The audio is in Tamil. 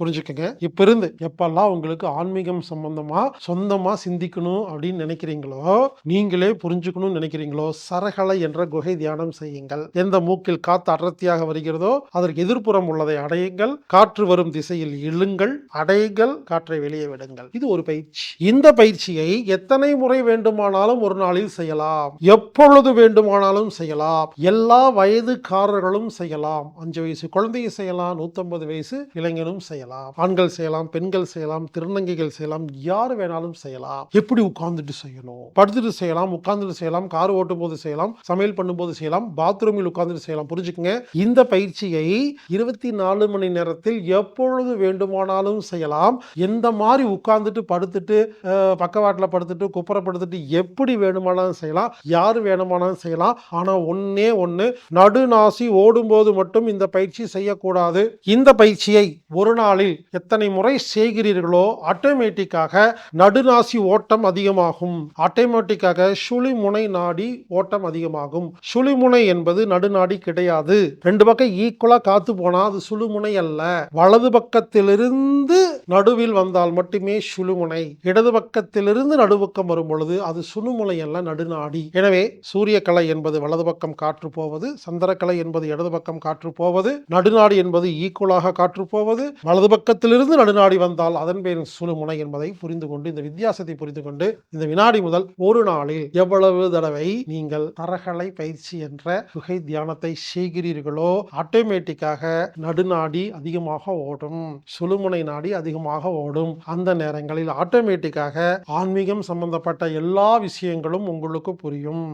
புரிஞ்சுக்கங்க. இப்போ இருந்து எப்பெல்லாம் உங்களுக்கு ஆன்மீகம் சம்பந்தமா சொந்தமா சிந்திக்கணும் அப்படின்னு நினைக்கிறீங்களோ நீங்களே புரிஞ்சுக்கணும்னு நினைக்கிறீங்களோ சரகலை என்ற குகை தியானம் செய்யுங்கள். எந்த மூக்கில் காத்து அடர்த்தியாக வருகிறதோ அதற்கு எதிர்ப்புறம் உள்ளதை அடையுங்கள். காற்று வரும் திசையில் இழுங்கள். அடையுங்கள். காற்றை வெளியே விடுங்கள். இது ஒரு பயிற்சி. இந்த பயிற்சியை எத்தனை முறை வேண்டுமானாலும் ஒரு நாளில் செய்யலாம். எப்பொழுது வேண்டுமானாலும் செய்யலாம். எல்லா வயதுக்காரர்களும் செய்யலாம். அஞ்சு வயசு குழந்தையை செய்யலாம். நூத்தம்பது வயசு இளைஞனும் செய்யலாம். ஆண்கள் செய்யலாம் பெண்கள் செய்யலாம் திருநங்கைகள் செய்யலாம் யார் வேணாலும் செய்யலாம். எப்படி உட்கார்ந்துட்டு செய்யணும்? படுத்துட்டு செய்யலாம் உட்கார்ந்துட்டு செய்யலாம் கார் ஓட்டும் போது செய்யலாம் சமையல் பண்ணும்போது செய்யலாம் பாத்ரூமில் உட்கார்ந்துட்டு செய்யலாம். புரிஞ்சுக்கங்க? இந்த பயிற்சியை இருபத்தி நாலு மணி நேரத்தில் எப்பொழுது வேண்டுமானாலும் செய்யலாம். எந்த மாதிரி உட்கார்ந்துட்டு படுத்துட்டு பக்கவாட்டில் படுத்துட்டு குப்புறப்படுத்துட்டு எப்படி வேணுமானாலும் செய்யலாம் யார் வேணுமானாலும் செய்யலாம். ஆனால் ஒன்னே ஒன்று நடுநாசி ஓடும்போது மட்டும் இந்த பயிற்சி செய்யக்கூடாது. இந்த பயிற்சியை ஒரு நாள் நாளில் எத்தனை முறை செய்கிறீர்களோ ஆட்டோமேட்டிக்காக நடுநாசி ஓட்டம் அதிகமாகும். ஆட்டோமேட்டிக்காக சுழிமுனை நாடி ஓட்டம் அதிகமாகும். சுழிமுனை என்பது நடுநாடி கிடையாது. ரெண்டு பக்கம் ஈக்குவலா காத்து போனா அது சுழுமுனை அல்ல. வலது பக்கத்திலிருந்து நடுவில் வந்தால் மட்டுமே சுழுமுனை. இடது பக்கத்திலிருந்து நடுபக்கம் வரும் பொழுது அது சுழுமுனை அல்ல நடுநாடி. எனவே சூரியக்கலை என்பது வலது பக்கம் காற்று போவது சந்திரக்கலை என்பது இடது பக்கம் காற்று போவது நடுநாடி என்பது ஈக்குவலாக காற்று போவது வலது பக்கத்திலிருந்து நடுநாடி வந்தால் அதன் பேர் சுழுமுனை என்பதை புரிந்து கொண்டு இந்த வித்தியாசத்தை புரிந்து கொண்டு இந்த வினாடி முதல் ஒரு நாளில் எவ்வளவு தடவை நீங்கள் தரகலை பயிற்சி என்ற குகை தியானத்தை செய்கிறீர்களோ ஆட்டோமேட்டிக்காக நடுநாடி அதிகமாக ஓடும் சுழுமுனை நாடி அதிகமாக ஓடும். அந்த நேரங்களில் ஆட்டோமேட்டிக்காக ஆன்மீகம் சம்பந்தப்பட்ட எல்லா விஷயங்களும் உங்களுக்கு புரியும்.